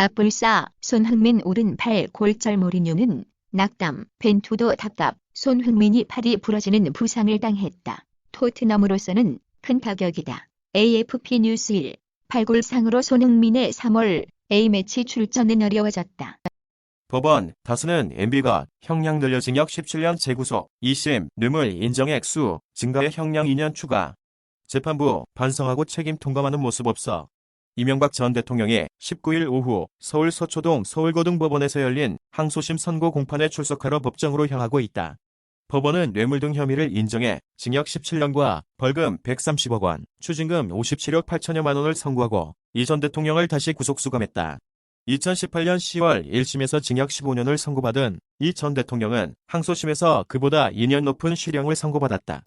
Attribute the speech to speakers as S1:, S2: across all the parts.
S1: 앞불사 손흥민 오른팔 골절 모리뉴는 낙담, 벤투도 답답, 손흥민이 팔이 부러지는 부상을 당했다. 토트넘으로서는 큰 타격이다. AFP 뉴스 1. 팔골상으로 손흥민의 3월 A매치 출전은 어려워졌다.
S2: 법원, 다수는 MB가 형량 늘려 징역 17년 재구속, 2심, 뇌물 인정액 수, 증가의 형량 2년 추가. 재판부, 반성하고 책임 통감하는 모습 없어. 이명박 전 대통령이 19일 오후 서울 서초동 서울고등법원에서 열린 항소심 선고 공판에 출석하러 법정으로 향하고 있다. 법원은 뇌물 등 혐의를 인정해 징역 17년과 벌금 130억 원, 추징금 57억 8천여만 원을 선고하고 이 전 대통령을 다시 구속 수감했다. 2018년 10월 1심에서 징역 15년을 선고받은 이 전 대통령은 항소심에서 그보다 2년 높은 실형을 선고받았다.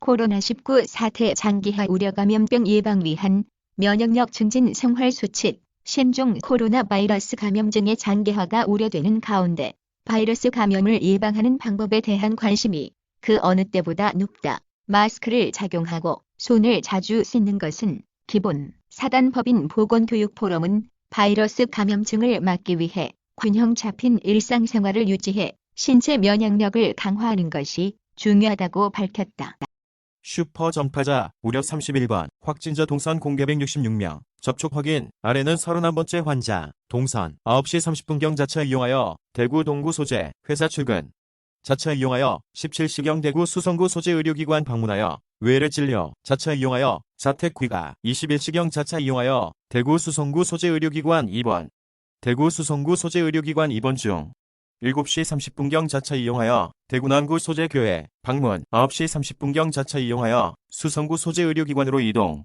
S1: 코로나19 사태 장기화 우려 감염병 예방 위한 면역력 증진 생활 수칙 신종 코로나 바이러스 감염증의 장기화가 우려되는 가운데 바이러스 감염을 예방하는 방법에 대한 관심이 그 어느 때보다 높다. 마스크를 착용하고 손을 자주 씻는 것은 기본. 사단법인 보건교육포럼은 바이러스 감염증을 막기 위해 균형 잡힌 일상생활을 유지해 신체 면역력을 강화하는 것이 중요하다고 밝혔다.
S2: 슈퍼 전파자 우려 31번. 확진자 동선 공개 166명. 접촉 확인. 아래는 31번째 환자. 동선. 9시 30분경 자차 이용하여 대구 동구 소재 회사 출근. 자차 이용하여 17시경 대구 수성구 소재 의료기관 방문하여 외래 진료. 자차 이용하여 자택 귀가. 21시경 자차 이용하여 대구 수성구 소재 의료기관 2번. 대구 수성구 소재 의료기관 2번 중 7시 30분경 자차 이용하여 대구 남구 소재교회 방문 9시 30분경 자차 이용하여 수성구 소재의료기관으로 이동.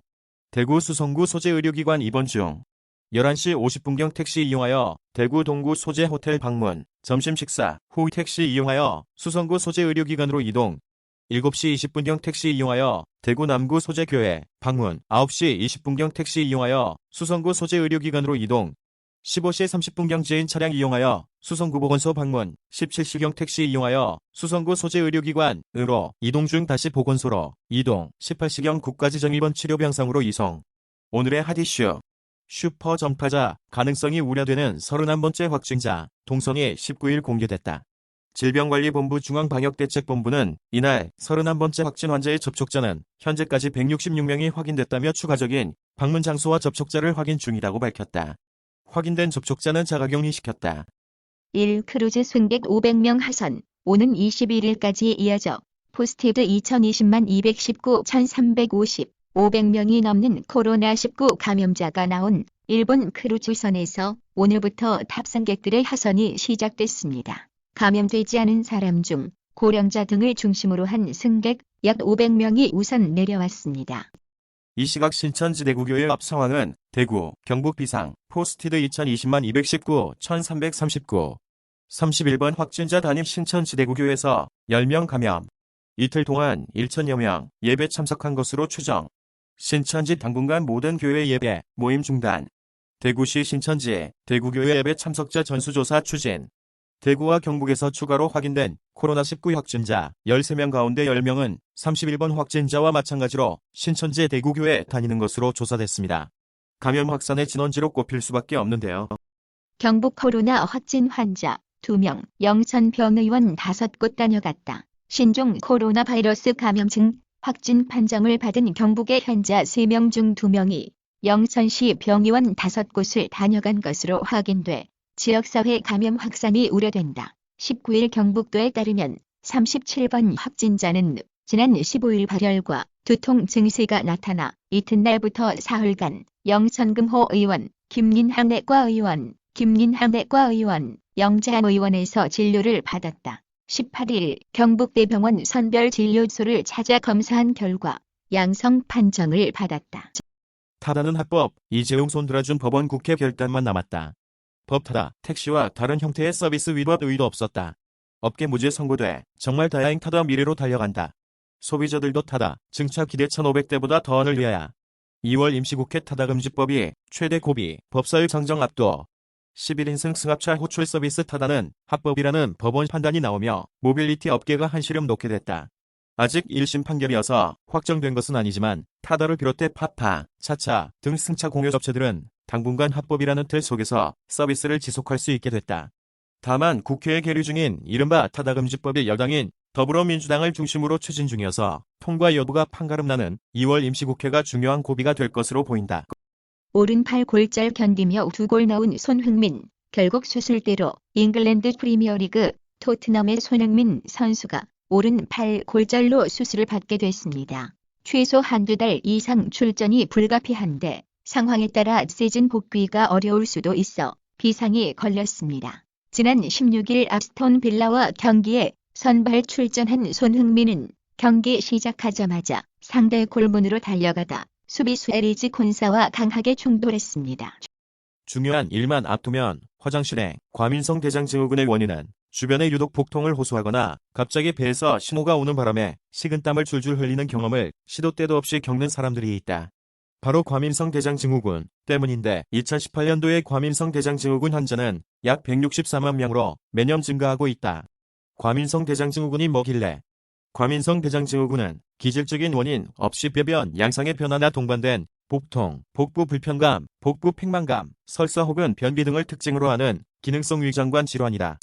S2: 대구 수성구 소재의료기관 입원 중 11시 50분경 택시 이용하여 대구 동구 소재 호텔 방문 점심 식사 후 택시 이용하여 수성구 소재 의료기관으로 이동. 7시 20분경 택시 이용하여 대구 남구 소재교회 방문 9시 20분경 택시 이용하여 수성구 소재 의료기관으로 이동 15시 30분경 지인 차량 이용하여 수성구 보건소 방문, 17시경 택시 이용하여 수성구 소재 의료기관 으로 이동 중 다시 보건소로 이동, 18시경 국가지정입원 치료병상으로 이송. 오늘의 핫이슈. 슈퍼 전파자, 가능성이 우려되는 31번째 확진자, 동선이 19일 공개됐다. 질병관리본부 중앙방역대책본부는 이날 31번째 확진 환자의 접촉자는 현재까지 166명이 확인됐다며 추가적인 방문 장소와 접촉자를 확인 중이라고 밝혔다. 확인된 접촉자는 자가격리시켰다.
S1: 1. 크루즈 승객 500명 하선. 오는 21일까지 이어져 포스티드 2020만 219 1350 500명이 넘는 코로나19 감염자가 나온 일본 크루즈선에서 오늘부터 탑승객들의 하선이 시작됐습니다. 감염되지 않은 사람 중 고령자 등을 중심으로 한 승객 약 500명이 우선 내려왔습니다.
S2: 이 시각 신천지 대구교회 앞 상황은 대구, 경북 비상, 포스티드 2020만 219 1339 31번 확진자 단임 신천지 대구교회에서 10명 감염. 이틀 동안 1천여 명 예배 참석한 것으로 추정. 신천지 당분간 모든 교회 예배 모임 중단. 대구시 신천지 대구교회 예배 참석자 전수조사 추진. 대구와 경북에서 추가로 확인된 코로나19 확진자 13명 가운데 10명은 31번 확진자와 마찬가지로 신천지 대구교회 다니는 것으로 조사됐습니다. 감염 확산의 진원지로 꼽힐 수밖에 없는데요.
S1: 경북 코로나 확진 환자 2명, 영천병의원 5곳 다녀갔다. 신종 코로나 바이러스 감염증 확진 판정을 받은 경북의 환자 3명 중 2명이 영천시 병의원 5곳을 다녀간 것으로 확인돼 지역사회 감염 확산이 우려된다. 19일 경북도에 따르면 37번 확진자는 지난 15일 발열과 두통 증세가 나타나 이튿날부터 사흘간 영천금호 의원, 김민항 내과 의원, 김민항 내과 의원, 영재한 의원에서 진료를 받았다. 18일 경북대병원 선별진료소를 찾아 검사한 결과 양성 판정을 받았다.
S2: 타다는 합법, 이재용 손들어준 법원 국회 결단만 남았다. 법 타다, 택시와 다른 형태의 서비스 위법 의도 없었다. 업계 무죄 선고돼 정말 다행 타다 미래로 달려간다. 소비자들도 타다, 증차 기대 1500대보다 더하을 위하여 2월 임시국회 타다금지법이 최대 고비, 법사위 상정 압도 11인승 승합차 호출 서비스 타다는 합법이라는 법원 판단이 나오며 모빌리티 업계가 한시름 놓게 됐다. 아직 1심 판결이어서 확정된 것은 아니지만 타다를 비롯해 파파, 차차 등 승차 공유 업체들은 당분간 합법이라는 틀 속에서 서비스를 지속할 수 있게 됐다. 다만 국회에 계류 중인 이른바 타다금지법의 여당인 더불어민주당을 중심으로 추진 중이어서 통과 여부가 판가름나는 2월 임시국회가 중요한 고비가 될 것으로 보인다.
S1: 오른팔 골절 견디며 두 골 넣은 손흥민. 결국 수술대로 잉글랜드 프리미어리그 토트넘의 손흥민 선수가 오른팔 골절로 수술을 받게 됐습니다. 최소 한두 달 이상 출전이 불가피한데 상황에 따라 시즌 복귀가 어려울 수도 있어 비상이 걸렸습니다. 지난 16일 압스톤 빌라와 경기에 선발 출전한 손흥민은 경기 시작하자마자 상대 골문으로 달려가다 수비수 에리지 콘사와 강하게 충돌했습니다.
S2: 중요한 일만 앞두면 화장실에 과민성 대장 증후군의 원인은 주변에 유독 복통을 호소하거나 갑자기 배에서 신호가 오는 바람에 식은땀을 줄줄 흘리는 경험을 시도 때도 없이 겪는 사람들이 있다. 바로 과민성 대장 증후군 때문인데 2018년도에 과민성 대장 증후군 환자는 약 164만 명으로 매년 증가하고 있다. 과민성 대장 증후군이 뭐길래? 과민성 대장 증후군은 기질적인 원인 없이 배변 양상의 변화나 동반된 복통, 복부 불편감, 복부 팽만감, 설사 혹은 변비 등을 특징으로 하는 기능성 위장관 질환이다.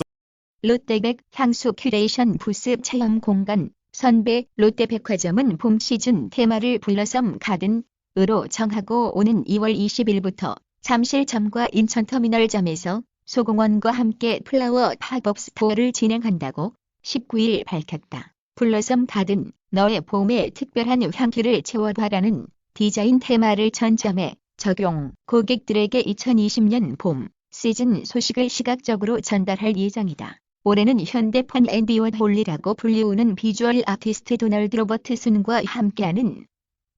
S1: 롯데백 향수 큐레이션 부스 체험 공간 선배 롯데백화점은 봄 시즌 테마를 블러썸 가든 으로 정하고 오는 2월 20일부터 잠실점과 인천터미널점에서 소공원과 함께 플라워 팝업 스토어를 진행한다고 19일 밝혔다. 블러썸 가든 너의 봄에 특별한 향기를 채워봐라는 디자인 테마를 전점에 적용 고객들에게 2020년 봄 시즌 소식을 시각적으로 전달할 예정이다. 올해는 현대판 앤디 워홀리라고 불리우는 비주얼 아티스트 도널드 로버트슨과 함께하는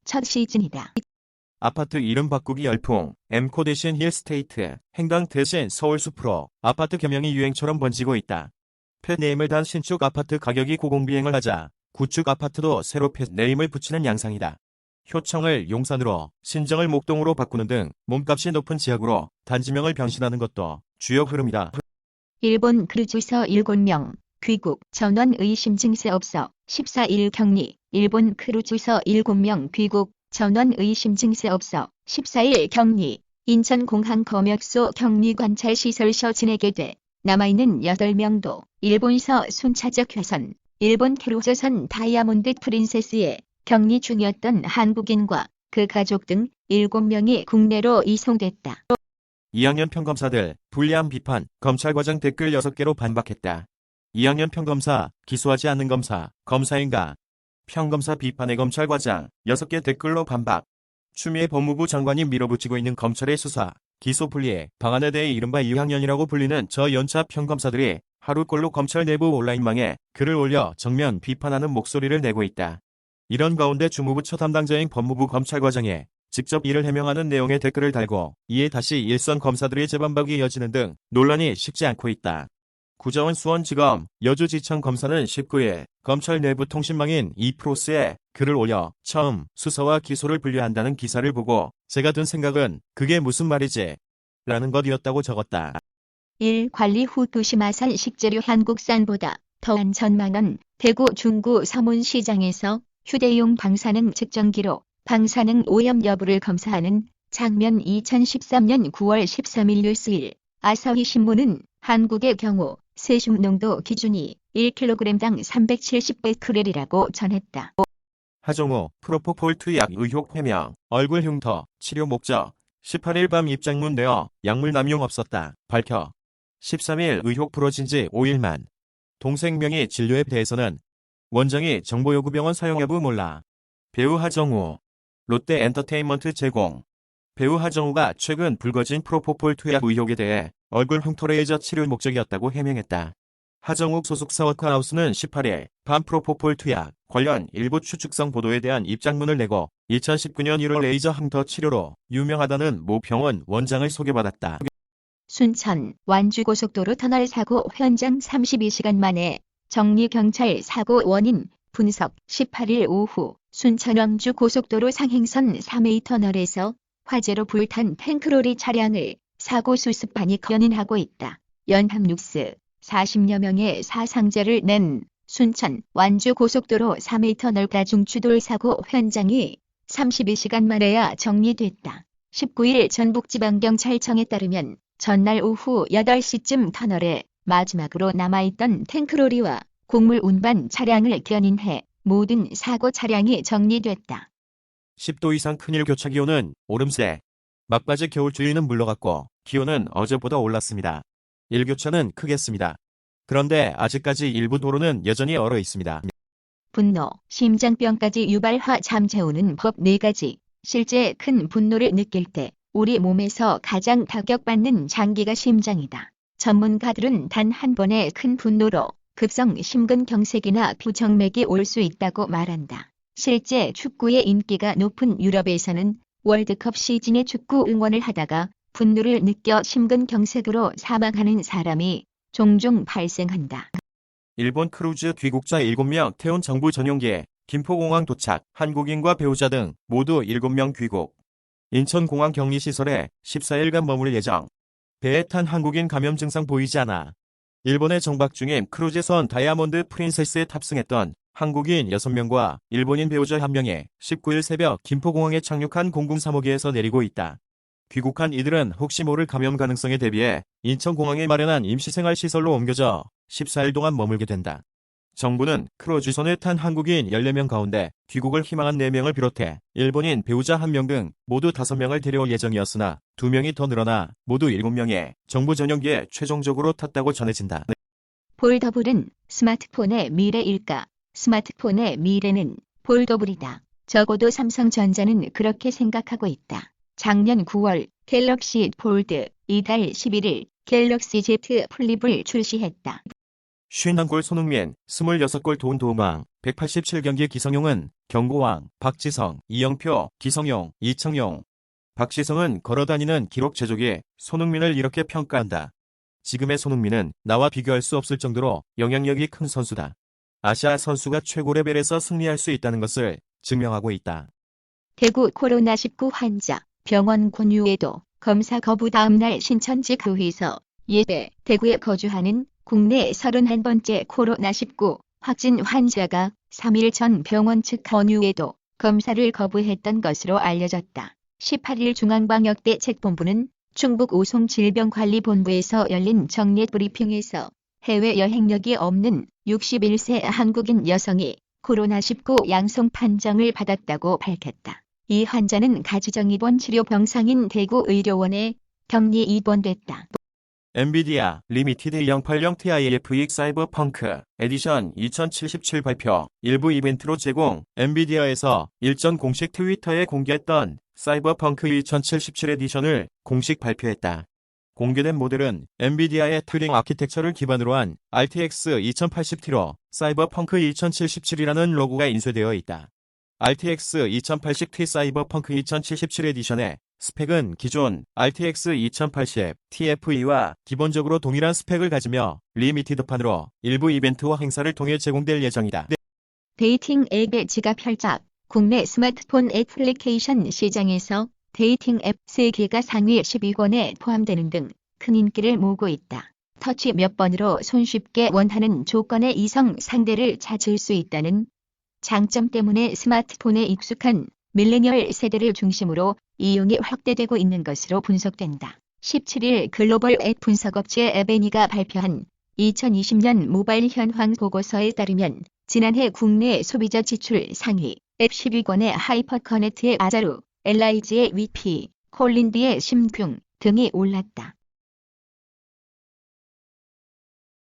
S1: 첫 시즌이다.
S2: 아파트 이름 바꾸기 열풍, 엠코 대신 힐스테이트, 행당 대신 서울숲으로 아파트 개명이 유행처럼 번지고 있다. 펫네임을 단 신축 아파트 가격이 고공비행을 하자 구축 아파트도 새로 펫네임을 붙이는 양상이다. 효청을 용산으로, 신정을 목동으로 바꾸는 등 몸값이 높은 지역으로 단지명을 변신하는 것도 주요 흐름이다.
S1: 일본 크루즈서 7명, 귀국, 전원 의심 증세 없어 14일 격리, 일본 크루즈서 7명 귀국, 전원 의심 증세 없어 14일 격리, 인천공항 검역소 격리 관찰 시설서 지내게 돼 남아있는 8명도 일본서 순차적 회선, 일본 크루즈선 다이아몬드 프린세스에 격리 중이었던 한국인과 그 가족 등 7명이 국내로 이송됐다.
S2: 2학년 평검사들 불리한 비판 검찰 과장 댓글 6개로 반박했다. 2학년 평검사 기소하지 않는 검사 검사인가 평검사 비판의 검찰 과장 6개 댓글로 반박 추미애 법무부 장관이 밀어붙이고 있는 검찰의 수사 기소 분리의 방안에 대해 이른바 2학년이라고 불리는 저 연차 평검사들이 하루꼴로 검찰 내부 온라인망에 글을 올려 정면 비판하는 목소리를 내고 있다. 이런 가운데 주무부 첫 담당자인 법무부 검찰과장에 직접 이를 해명하는 내용의 댓글을 달고 이에 다시 일선 검사들의 재반박이 이어지는 등 논란이 식지 않고 있다. 구자원 수원지검 여주지청 검사는 19일 검찰 내부 통신망인 이프로스에 글을 올려 처음 수사와 기소를 분리한다는 기사를 보고 제가 든 생각은 그게 무슨 말이지? 라는 것이었다고 적었다.
S1: 1. 관리 후 도시마산 식재료 한국산보다 더한 전망은 대구 중구 서문시장에서 휴대용 방사능 측정기로 방사능 오염 여부를 검사하는 장면 2013년 9월 13일 뉴스일 아사히 신문은 한국의 경우 세슘 농도 기준이 1kg당 370베크렐이라고 전했다.
S2: 하정우 프로포폴 투약 의혹 해명. 얼굴 흉터 치료 목적. 18일 밤 입장문 내어 약물 남용 없었다. 밝혀. 13일 의혹 풀어진 지 5일 만. 동생 명의 진료에 대해서는 원장이 정보 요구 병원 사용 여부 몰라. 배우 하정우 롯데 엔터테인먼트 제공. 배우 하정우가 최근 불거진 프로포폴 투약 의혹에 대해 얼굴 흉터 레이저 치료 목적이었다고 해명했다. 하정욱 소속 워크하우스는 18일 반 프로포폴 투약 관련 일부 추측성 보도에 대한 입장문을 내고 2019년 1월 레이저 흉터 치료로 유명하다는 모 병원 원장을 소개받았다.
S1: 순천 완주고속도로 터널 사고 현장 32시간 만에 정리경찰 사고 원인 분석 18일 오후 순천 왕주 고속도로 상행선 3A 터널에서 화재로 불탄 탱크로리 차량을 사고 수습반이 견인하고 있다. 연합뉴스 40여 명의 사상자를 낸 순천 완주 고속도로 3A 터널 가중추돌 사고 현장이 32시간 만에야 정리됐다. 19일 전북지방경찰청에 따르면 전날 오후 8시쯤 터널에 마지막으로 남아있던 탱크로리와 곡물 운반 차량을 견인해 모든 사고 차량이 정리됐다.
S2: 10도 이상 큰일 교차 기온은 오름세. 막바지 겨울 주위는 물러갔고 기온은 어제보다 올랐습니다. 일교차는 크겠습니다. 그런데 아직까지 일부 도로는 여전히 얼어 있습니다.
S1: 분노, 심장병까지 유발화 잠재우는 법 4가지. 실제 큰 분노를 느낄 때 우리 몸에서 가장 타격받는 장기가 심장이다. 전문가들은 단 한 번의 큰 분노로 급성 심근경색이나 부정맥이 올 수 있다고 말한다. 실제 축구의 인기가 높은 유럽에서는 월드컵 시즌에 축구 응원을 하다가 분노를 느껴 심근경색으로 사망하는 사람이 종종 발생한다.
S2: 일본 크루즈 귀국자 7명 태운 정부 전용기에 김포공항 도착, 한국인과 배우자 등 모두 7명 귀국. 인천공항 격리시설에 14일간 머물 예정. 배에 탄 한국인 감염 증상 보이지 않아. 일본에 정박 중인 크루즈선 다이아몬드 프린세스에 탑승했던 한국인 6명과 일본인 배우자 1명이 19일 새벽 김포공항에 착륙한 공군 3호기에서 내리고 있다. 귀국한 이들은 혹시 모를 감염 가능성에 대비해 인천공항에 마련한 임시생활시설로 옮겨져 14일 동안 머물게 된다. 정부는 크루즈선에 탄 한국인 14명 가운데 귀국을 희망한 4명을 비롯해 일본인 배우자 1명 등 모두 5명을 데려올 예정이었으나 2명이 더 늘어나 모두 7명의 정부 전용기에 최종적으로 탔다고 전해진다.
S1: 폴더블은 스마트폰의 미래일까? 스마트폰의 미래는 폴더블이다. 적어도 삼성전자는 그렇게 생각하고 있다. 작년 9월 갤럭시 폴드, 이달 11일 갤럭시 Z 플립을 출시했다.
S2: 51골 손흥민, 26골 도운도우망, 187경기 기성용은 경고왕, 박지성, 이영표, 기성용, 이청용. 박지성은 걸어다니는 기록 제조기 손흥민을 이렇게 평가한다. 지금의 손흥민은 나와 비교할 수 없을 정도로 영향력이 큰 선수다. 아시아 선수가 최고 레벨에서 승리할 수 있다는 것을 증명하고 있다.
S1: 대구 코로나19 환자 병원 권유에도 검사 거부 다음 날 신천지 교회에서 예배 대구에 거주하는 국내 31번째 코로나19 확진 환자가 3일 전 병원 측 권유에도 검사를 거부했던 것으로 알려졌다. 18일 중앙방역대책본부는 충북 오송질병관리본부에서 열린 정례 브리핑에서 해외 여행력이 없는 61세 한국인 여성이 코로나19 양성 판정을 받았다고 밝혔다. 이 환자는 가지정 입원 치료 병상인 대구의료원에 격리 입원됐다.
S2: 엔비디아 리미티드 2080 TIFX 사이버펑크 에디션 2077 발표 일부 이벤트로 제공 엔비디아에서 일전 공식 트위터에 공개했던 사이버펑크 2077 에디션을 공식 발표했다. 공개된 모델은 엔비디아의 튜링 아키텍처를 기반으로 한 RTX 2080T로 사이버펑크 2077이라는 로고가 인쇄되어 있다. RTX 2080T 사이버펑크 2077 에디션의 스펙은 기존 RTX 2080 TFE와 기본적으로 동일한 스펙을 가지며 리미티드판으로 일부 이벤트와 행사를 통해 제공될 예정이다.
S1: 데이팅 앱의 지갑 혈작 국내 스마트폰 애플리케이션 시장에서 데이팅 앱 3개가 상위 10위권에 포함되는 등 큰 인기를 모으고 있다. 터치 몇 번으로 손쉽게 원하는 조건의 이성 상대를 찾을 수 있다는 장점 때문에 스마트폰에 익숙한 밀레니얼 세대를 중심으로 이용이 확대되고 있는 것으로 분석된다. 17일 글로벌 앱 분석업체 에베니가 발표한 2020년 모바일 현황 보고서에 따르면 지난해 국내 소비자 지출 상위 앱 10위권의 하이퍼커넥트의 아자루, 엘라이즈의 위피, 콜린비의 심궁 등이 올랐다.